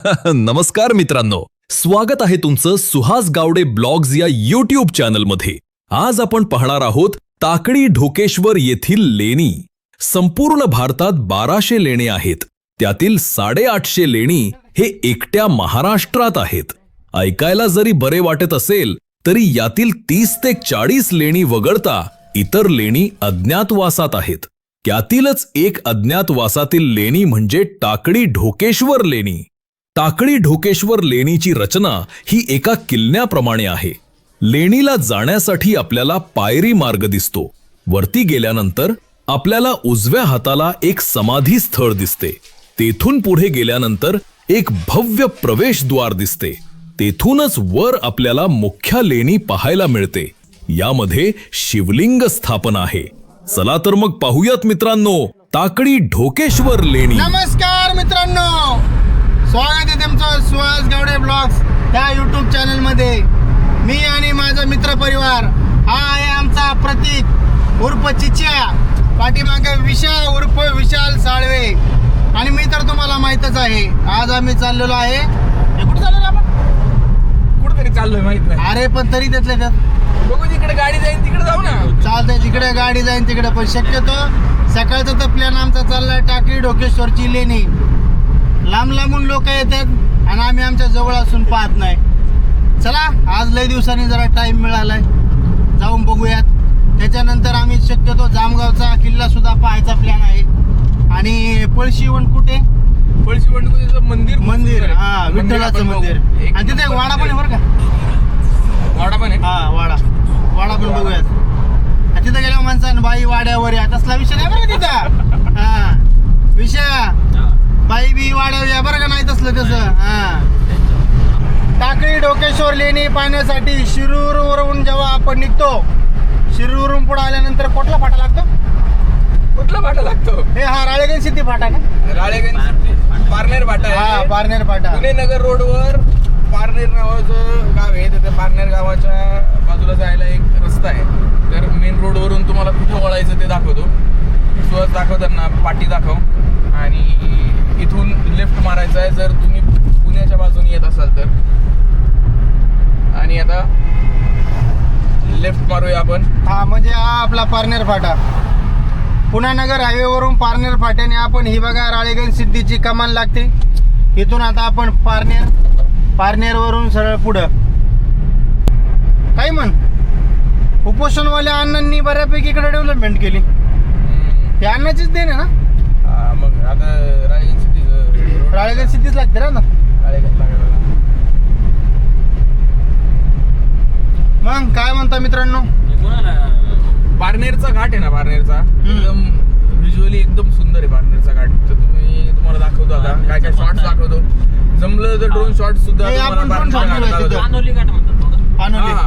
नमस्कार मित्रांनो. स्वागत आहे तुमचं सुहास गावडे ब्लॉग्स या युट्यूब चॅनलमध्ये. आज आपण पाहणार आहोत ताकडी ढोकेश्वर येथील लेणी. संपूर्ण भारतात बाराशे लेणे आहेत. त्यातील साडेआठशे लेणी हे एकट्या महाराष्ट्रात आहेत. ऐकायला जरी बरे वाटत असेल तरी यातील तीस ते चाळीस लेणी वगळता इतर लेणी अज्ञातवासात आहेत. त्यातीलच एक अज्ञातवासातील लेणी म्हणजे टाकडी ढोकेश्वर लेणी. टाकळी ढोकेश्वर लेणीची रचना ही एका किल्ल्याप्रमाणे आहे. लेणीला जाण्यासाठी आपल्याला पायरी मार्ग दिसतो. वरती गेल्यानंतर आपल्याला उजव्या हाताला एक समाधी स्थळ दिसते. तेथून पुढे गेल्यानंतर एक भव्य प्रवेशद्वार दिसते. तेथूनच वर आपल्याला मुख्य लेणी पाहायला मिळते. यामध्ये शिवलिंग स्थापन आहे. चला तर मग पाहूयात मित्रांनो ताकडी ढोकेश्वर लेणी. नमस्कार मित्रांनो! स्वागत आहे तुमचं सुहास गावडे ब्लॉग्स या युट्यूब चॅनलमध्ये मी आणि माझा मित्र परिवार हा आहे आमचा प्रतीक उर्फ चिच्या. पाठीमागे विशाल उर्फ विशाल साळवे. आणि मी तर तुम्हाला माहीतच आहे आज आम्ही चाललेलो आहे. कुठे चाललेलो आपण? कुठेतरी चाललोय माहीत नाही. अरे पण तरी त्यातल्या त्यात. बघू जिकडे गाडी जाईल तिकडे जाऊ ना. चालतंय जिकडे गाडी जाईन तिकडे पण शक्यतो सकाळचा तर प्लॅन आमचा चाललाय टाकळी ढोकेश्वरची लेणी. लांब लांबून लोक येतात आणि आम्ही आमच्या जवळ असून पाहत नाही. चला आज लय दिवसांनी जरा टाइम मिळालाय. जाऊन बघूयात. त्याच्यानंतर आम्ही शक्यतो जामगावचा किल्ला सुद्धा पाहायचा प्लॅन आहे. आणि पळशीवण कुठे? पळशी वंडकुजीचं मंदिर मंदिर. हा विठ्ठलाचं मंदिर. आणि तिथे वाडा पण आहे बरं का? वाडा पण आहे? हा वाडा. वाडा पण बघूयात. तिथं गेल्या माणसानं बाई वाड्यावर या तसला विषय नाही बरं तिथं? हा. विषय बाई बी वाड्यावर या बरं का नाही तसलं तसं? हा. टाकळी डोकेश्वर लेणी पाहण्यासाठी शिरूरवरून जेव्हा आपण निघतो शिरूरवरून पुढे आल्यानंतर कुठला फाटा लागतो? कुठला फाटा लागतो? हे हा राळेगण सिद्धी फाटा ना? राळेगंज पारनेर फाटा हा पारनेर फाटा. पुणे नगर रोडवर पारनेर नावाचं गाव आहे. त्या पारनेर गावाच्या बाजूला जायला एक रस्ता आहे. तर मेन रोडवरून तुम्हाला कुठं वळायचं ते दाखवतो. सुहास दाखवताना पाटी दाखव. आणि इथून लेफ्ट मारायचं आहे. जर तुम्ही पुण्याच्या बाजूने येत असाल तर. आणि आता लेफ्ट मारूया आपण. हा म्हणजे हा आपला पारनेर फाटा. पुण्यानगर हायवेवरून पारनेर फाट्याने आपण ही बघा राळेगण सिद्धीची कमान लागते. इथून आता आपण पारनेर पारनेरवरून सरळ पुढं. काय म्हण? उपोषणवाल्या अण्णांनी बऱ्यापैकी इकडे डेव्हलपमेंट केली. हे अण्णाचीच देण आहे ना? आता सिटीचं राळेगण लागते ना. मग काय म्हणता मित्रांनो? पारनेरचा घाट आहे ना पारनेरचा एकदम व्हिज्युअली एकदम सुंदर आहे पारनेरचा घाट. तर तुम्ही तुम्हाला दाखवतो आता. काय काय शॉर्ट्स दाखवतो. जमलं तर ड्रोन शॉट सुद्धा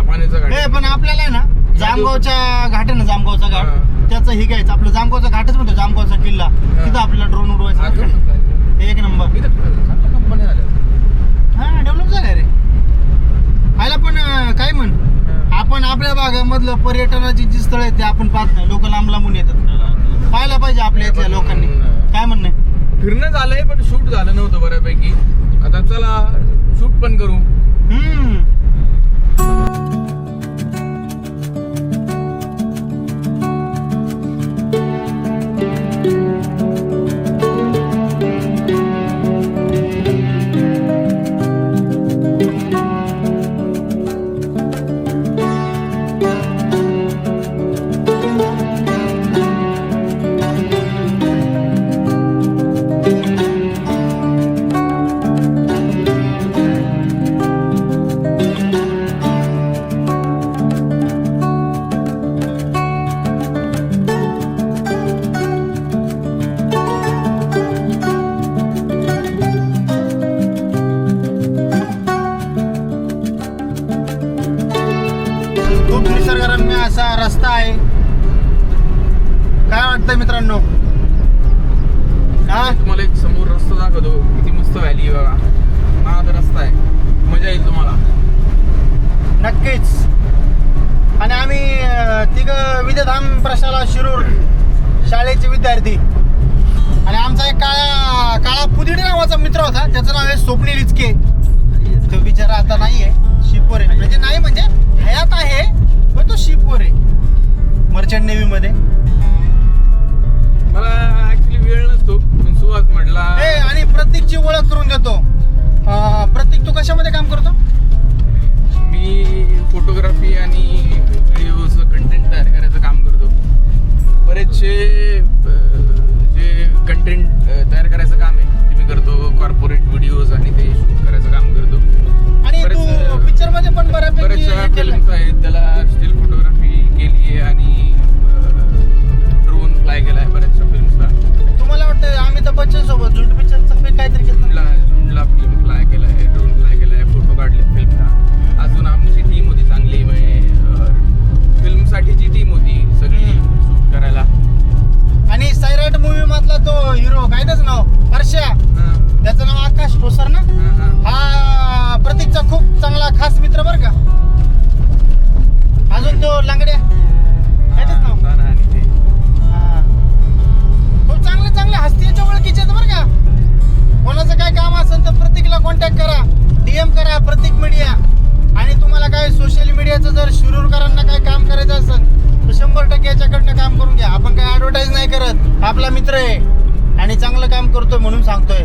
पाण्याचा घाट पण आपल्याला आहे ना जामगावच्या घाट आहे ना जामगावचा घाट. त्याचं हे घ्यायचं. आपलं जामगावचा घाटच म्हणतो जामगावचा किल्ला. तिथं आपल्याला ड्रोन उडवायचा. एक नंबर. हा डेव्हलप झालाय रे. आयला पण काय म्हण? आपण आपल्या भागामधलं पर्यटनाची जी स्थळ आहेत ते आपण पाहत नाही. लोक लांब लांबून येतात. पाहायला पाहिजे आपल्या इथल्या लोकांनी. काय म्हणणं? फिरणं झालंय पण शूट झालं नव्हतं बऱ्यापैकी. आता चला शूट पण करू. हम्म. आहे काय वाटतं मित्रांनो? हा तुम्हाला एक समोर रस्ता दाखवतो. किती मस्त व्हॅली आहे बघा. हा आता रस्ता आहे. मजा येईल तुम्हाला. नक्कीच. आणि आम्ही तिघ विद्याधाम प्रशाला शिरूर शाळेचे विद्यार्थी. आणि आमचा एक काळा काळा पुदिडे नावाचा मित्र होता. त्याचं नाव आहे स्वप्नील इचके तो बिचारा आता नाहीये. शिपवर आहे. म्हणजे नाही म्हणजे हयात आहे पण तो शिपवर आहे. मर्चंट नेव्ही मध्ये मला ऍक्च्युली वेळ नसतो पण सुहास म्हटला. आणि प्रतीकची ओळख करून देतो सोबत झुंड पिक्चरचं काहीतरी केलं झुंडला फिल्म फ्लाय केला आहे ड्रोन फ्लाय केला आहे फोटो काढले फिल्मला अजून आमची टीम होती चांगली म्हणजे फिल्मसाठीची टीम होती सगळी शूट करायला. आणि सैराट मूवी मधला तो हिरो काय त्याचं नाव? हर्षा. त्याचं नाव आकाश ठोसर ना? हां, प्रतीकचा खूप चांगला खास मित्र बर का? अजून तो लांगड्या? काय त्याचं नाव? करायचं असेल तर शंभर टक्के याच्याकडनं काम करून घ्या. आपण काय ऍडव्हर्टाईज नाही करत. आपला मित्र आहे आणि चांगलं काम करतोय म्हणून सांगतोय.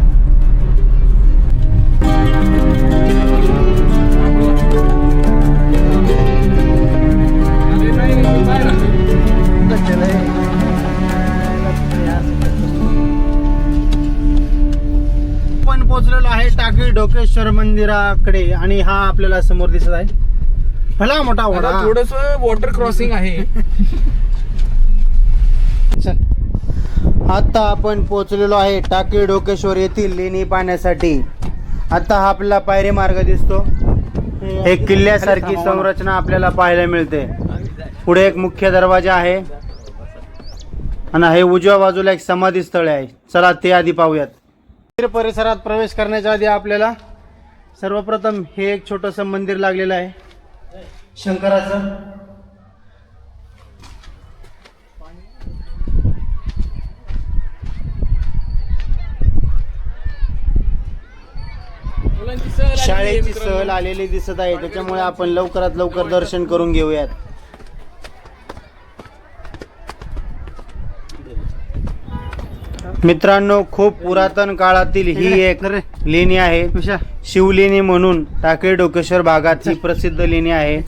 आपण पोहोचलेलो आहे टाकळी डोकेश्वर मंदिराकडे आणि हा आपल्याला समोर दिसत आहे. भला मोठा आता थोडस वॉटर क्रॉसिंग आहे. चल. आता आपण पोहोचलेलो आहे टाकळी डोकेश्वर येथील लेणी पाहण्यासाठी. आता हा आपला पायरी मार्ग दिसतो. एक किल्ल्यासारखी संरचना आपल्याला पाहायला मिळते. पुढे एक मुख्य दरवाजा आहे. आणि हे उजव्या बाजूला एक समाधी स्थळ आहे. चला ते आधी पाहूयात. मंदिर परिसरात प्रवेश करण्याच्या आधी आपल्याला सर्वप्रथम हे एक छोटंसं मंदिर लागलेलं आहे. शंकराचं. शाळेची सहल आलेली दिसत आहे त्याच्यामुळे आपण लवकरात लवकर दर्शन करून घेऊयात. मित्रांनो खूप पुरातन काळातील ही एक लेणी आहे. शिवलेणी म्हणून टाके डोकेश्वर भागात ही प्रसिद्ध लेणी आहे.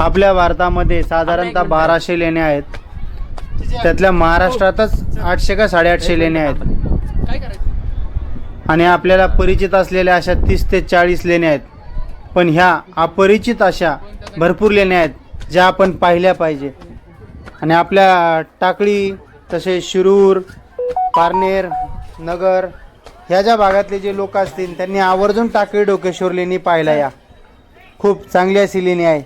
आपल्या भारतामध्ये साधारणतः बाराशे लेण्या आहेत. त्यातल्या महाराष्ट्रातच आठशे का साडेआठशे लेण्या आहेत. आणि आपल्याला परिचित असलेल्या अशा तीस ते चाळीस लेण्या आहेत. पण ह्या अपरिचित अशा भरपूर लेण्या आहेत ज्या आपण पाहिल्या पाहिजे. आणि आपल्या टाकळी तसेच शिरूर पारनेर नगर ह्या ज्या भागातले जे लोक असतील त्यांनी आवर्जून टाकळी डोकेश्वर लेणी पाहायला या. खूप चांगली अशी लेणी आहे.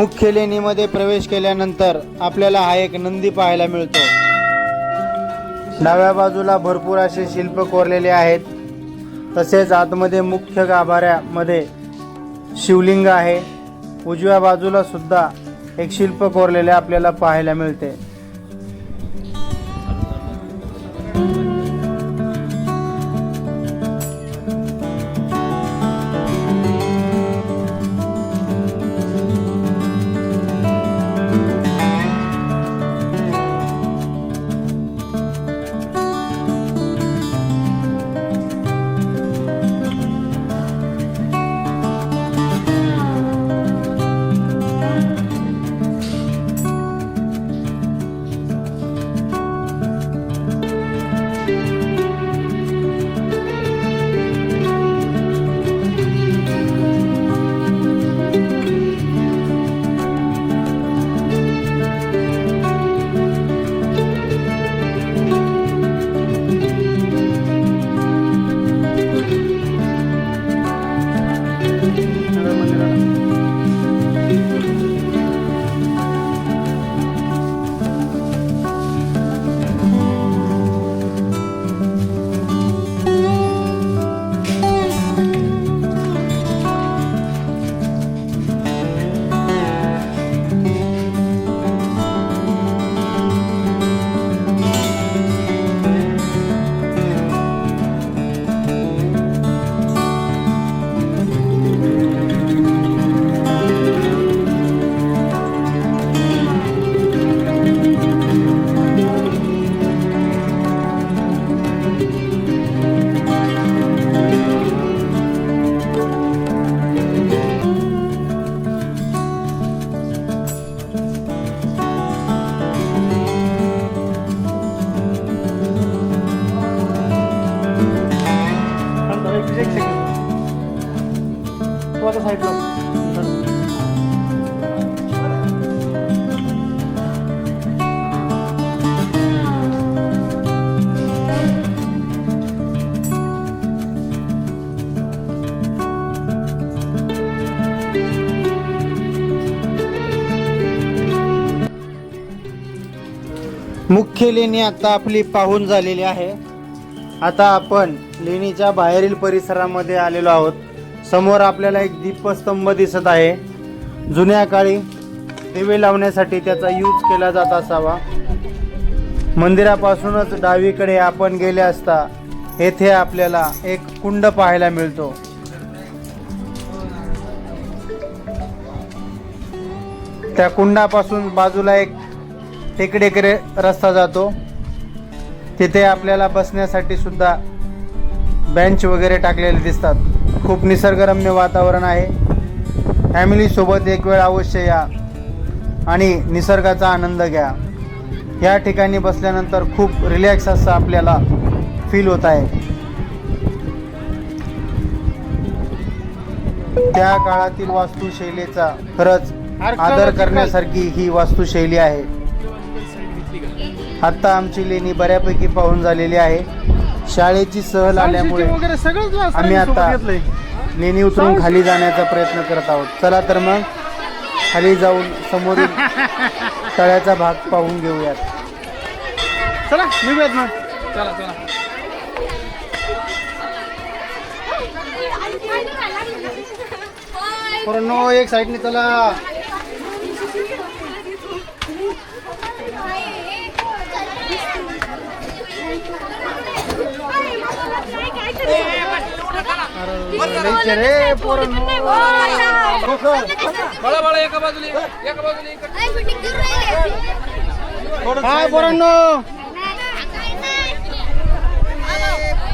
मुख्य लेणीमध्ये प्रवेश केल्यानंतर आपल्याला हा एक नंदी पाहायला मिळतो. डाव्या बाजूला भरपूर असे शिल्प कोरलेले आहेत. तसेच आतमध्ये मुख्य गाभाऱ्यामध्ये शिवलिंग आहे. उजव्या बाजूला सुद्धा एक शिल्प कोरलेले आपल्याला पाहायला मिळते. मुख्य लेणी आता आपली पाहून झालेली आहे. आता आपण लेणीच्या बाहेरील परिसरामध्ये आलेलो आहोत. समोर आपल्याला एक दीपस्तंभ दिसत आहे. जुन्या काळी दिवे लावण्यासाठी त्याचा यूज केला जात असावा. मंदिरापासूनच डावीकडे आपण गेले असता येथे आपल्याला एक कुंड पाहायला मिळतो. त्या कुंडापासून बाजूला एक टेकडीकडे रस्ता जातो. तिथे आपल्याला बसण्यासाठी सुद्धा बेंच वगैरे टाकलेले दिसतात. खूप निसर्गरम्य वातावरण आहे. फॅमिलीसोबत एक वेळ अवश्य या आणि निसर्गाचा आनंद घ्या. या ठिकाणी बसल्यानंतर खूप रिलॅक्स असं आपल्याला फील होत आहे. त्या काळातील वास्तुशैलीचा खरंच आदर करण्यासारखी ही वास्तुशैली आहे. आता आमची लेणी बऱ्यापैकी पाहून झालेली आहे. शाळेची सहल आल्यामुळे वगैरे सगळंच आम्ही आता लेणी उतरून खाली जाण्याचा प्रयत्न करत आहोत. चला तर मग खाली जाऊन समोरील तळ्याचा भाग पाहून घेऊयात. चला निघूयात मग. चला चला. नो एक साईडने चला. लईच रे पोरांनो. बळा बळा एका बाजूला एका बाजूला इकडे. हाय पोरांनो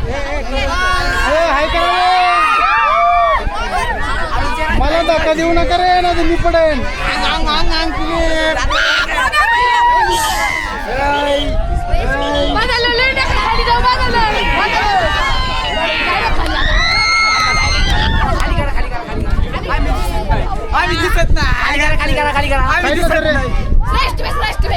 ए, हाय करा रे. मला धक्का देऊ नका रे ना मी पडेन अंग, अंग, अंग, क्लिअर. आम्ही दिसत नाही. खाली करा खाली करा खाली करा. काय करतो रे?